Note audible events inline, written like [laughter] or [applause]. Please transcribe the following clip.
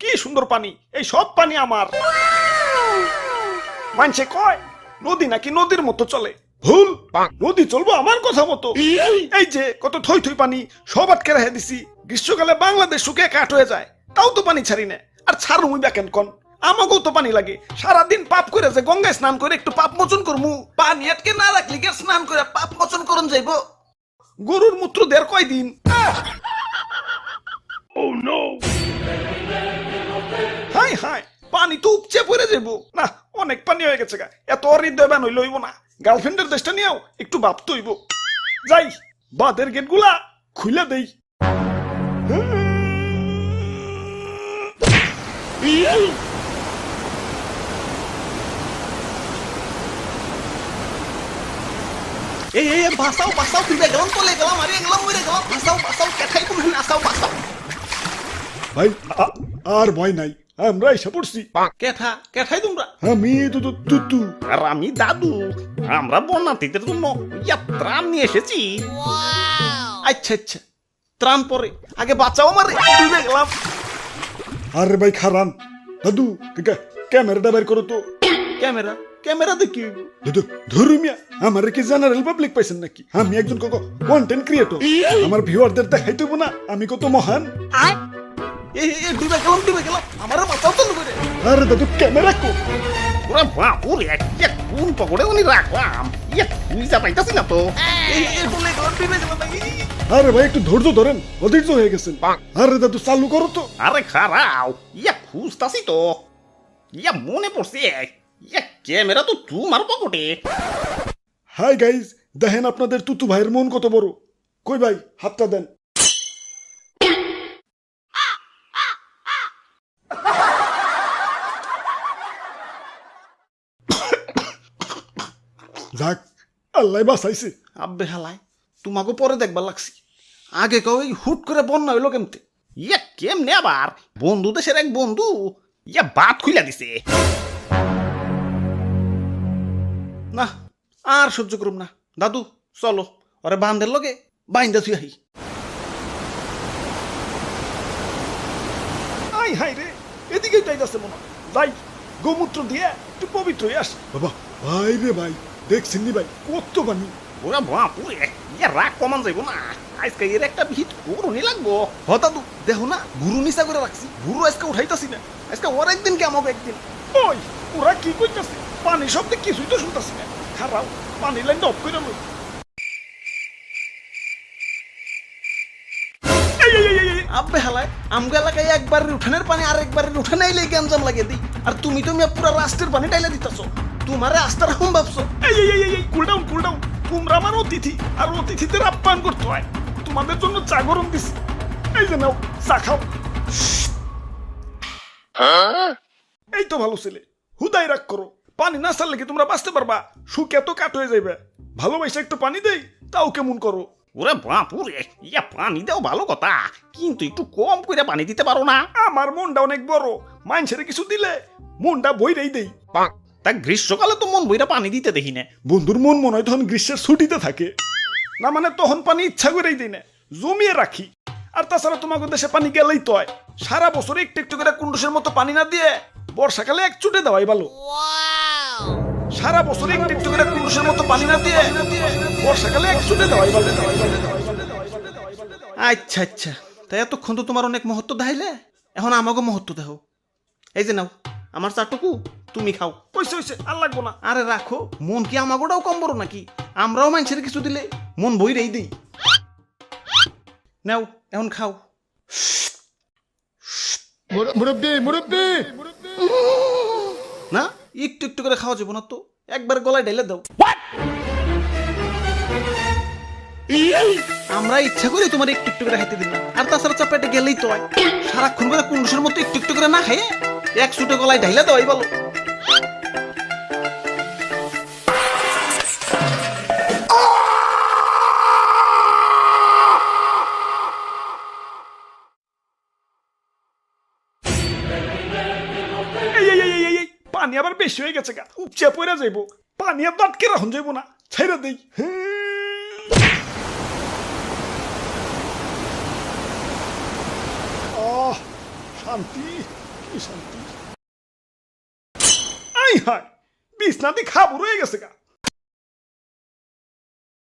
কি সুন্দর পানি? এই সব পানি আমার। মানছে কয়? নদী নাকি নদীর মতো চলে? ভুল। নদী চলবো আমার কথা মতো। এই যে কত থই থই পানি সব আটকে রেখে দিছি। গ্রীষ্মকালে বাংলাদেশ শুকিয়ে কাঠ হয়ে যায়। তাও তো পানি ছাড়ি না। আর ছাড় মুই ব্যাকেন কন? আমাকেও তো পানি লাগে। সারাদিন পাপ করে যে গঙ্গায় স্নান করে একটু পাপ মোচন করমু। পানি আটকে না রাখলি গে স্নান করে পাপ মোচন করন যাইব। গরুর মূত্র দের কয়দিন? হাই হাই পানি তো উপচে পড়ে যাব। না অনেক পানি হয়ে গেছে গা। এত হৃদয়বান হইল হইব না। গার্লফ্রেন্ডের দেশটা নিয়েও একটু ভাবতে হইব। যাই বাদের গেটগুলা খুলে দেই। এই এই এই, বাঁচাও বাঁচাও তুই গেলাম তলে গেলাম আরে গেলাম মরে গেলাম। বাঁচাও বাঁচাও কেঠাই ভাই আর ভয় নাই আমরা এসে পড়ছি। কেঠা কেঠাই তোমরা? আমি তো তো আর আমি দাদু আমরা বন্যার্থীদের জন্য ইয়া ত্রাণ নিয়ে এসেছি। আচ্ছা আচ্ছা ত্রাণ পরে আগে বাঁচাও আমার ডুবে গেলাম আরে ভাই খারান দাদু কা- ক্যামেরাটা বের করো তো। ক্যামেরা ক্যামেরা দেখি। দাদু ধরু মিয়া আমার কি জেনারেল পাবলিক পাইছেন নাকি? আমি একজন কন্টেন্ট ক্রিয়েটর [laughs] আমার ভিউয়ারদের দেখাইতে না আমি কত মহান। এই এই, এই, ডুবে গেলাম ডুবে গেলাম। আমার বাঁচাও তো করে আরে দাদু ক্যামেরা কো ওরা বাপুরে কোন পকড়ে উনি রাখলাম। ইয়া খুঁজা পাইতাছি না তো। এই এই ডুবে গেলাম ডুবে গেলাম এই, এই, এই। আরে ভাই একটু ধৈর্য ধরেন অধৈর্য হয়ে গেছেন। আরে দাদু চালু করো তো। আরে খারাও ইয়া খুঁজতাছি তো। ইয়া মনে পড়ছে ইয়া ক্যামেরা তো তোমার পকেটে। হাই গাইজ দেখেন আপনাদের তুতু ভাইয়ের মন কত বড়। কই ভাই হাতটা দেন। যাক আল্লাহ বাঁচাইছে। আব্বে হালাই তোমাকে পরে দেখবার লাগছি। আগে কেউ এই হুট করে বন্যা হইল কেমতে? ইয়া কেমনে আবার? বন্ধু দেশের এক বন্ধু ইয়া বাত খুইলা দিছে। না আর সহ্য করুম না। দাদু চলো ওরে বান্ধের লগে বাইন্দা থুই আহি। আই হাই রে এদিকেই যাইতাছে মনে হয়। যাই গোমূত্র দিয়ে একটু পবিত্র হয়ে আসি। বাবা ভাই রে ভাই। দেখছেন নি ভাই? কত পানি ওরা বাপুরে ইয়া রাগ কমান যাইব না। আজকে এর একটা ভিত করুনি লাগবো। হ দাদু দেখো না গুরু নিচা করে রাখছি। গুরু আজকে উঠাইতাছি না। আজকে ওর একদিন কে আমাকে একদিন? ওই ওরা কি কইতাছে? পানি শব্দে কিছুই তো শুনতাছি না। খারাপ পানি লাইন অফ করে লই। আব্বে হালায় আমগো এলাকায় একবারের উঠানের পানি আর একবারের উঠানে আইলে গ্যাঞ্জাম লাগে দিই। আর তুমি তো মিয়া পুরা রাষ্ট্রের পানি টাইলে দিতাছো। তোমারে আস্থার হুম ভাবছ? এই এই এই এই কুল ডাউন কুল ডাউন তোমরা আমার অতিথি আর অতিথিদের আপ্যায়ন করতে হয়। তোমাদের জন্য চা গরম দিছি। এই যে নাও চা খাও। এই তো ভালো ছেলে। হুদাই রাগ করো। পানি না ছাড়লে কি তোমরা বাঁচতে পারবা? শুকে তো কাট হয়ে যাইবে। ভালোবাসা একটু পানি দেই তাও কেমন করো? ওরে বাপুরে ইয়া পানি দাও ভালো কথা। কিন্তু একটু কম করে পানি দিতে পারো না। আমার মনটা অনেক বড়। মাইনছেরে কিছু দিলে মনটা বইরেই দেই। তা গ্রীষ্মকালে তো মন বইরা পানি দিতে দেখি না। বন্ধুর মন মনে হয় তখন গ্রীষ্মের ছুটিতে থাকে। না মানে তখন পানি ইচ্ছা করেই দিই না। জমিয়ে রাখি। আর তাছাড়া তোমাকে দেশে পানি গেলেই তো হয়। সারা বছর একটু একটু করে কুন্ডুসের মতো পানি না দিয়ে বর্ষাকালে এক চুটে দেওয়াই ভালো। সারা বছর একটু একটু করে কুন্ডুসের মতো পানি না দিয়ে বর্ষাকালে এক চুটে দেওয়াই ভালো। আচ্ছা আচ্ছা। তাই এতক্ষণ তো তোমার অনেক মহত্ব দেখাইলে। এখন আমাকে মহত্ব দেখো এই যে নাও। আমার চাটুকু তুমি খাও। কইছে হইছে আর লাগবো না। আরে রাখো মন কি আমাগোটাও কম বড় নাকি? আমরাও মানুষের কিছু দিলে মন বই রেই দিই। নাও এখন খাও। মুরব্বি মুরব্বি! না একটু একটু করে খাওয়া যাব না তো? একবার গলায় ঢেলে দাও। আমরা ইচ্ছা করে তোমার একটু একটু করে খাইতে দিলাম। আর তাছাড়া চাপাইতে গেলেই তো সারাক্ষণ করে কুন্ডুসের মতো একটু একটু করে না খাইয়ে এক সুটে গলায় ঢাইলে দেওয়াই বলো পানি আবার বেশি হয়ে গেছে গা। উপচে পড়ে যাইব। পানি আর দাঁতকে রাখুন যাইব না। ছেড়ে দেই। আহ শান্তি কি শান্তি? আই হাই বিছনা দি খাব রয়ে গেছে গা।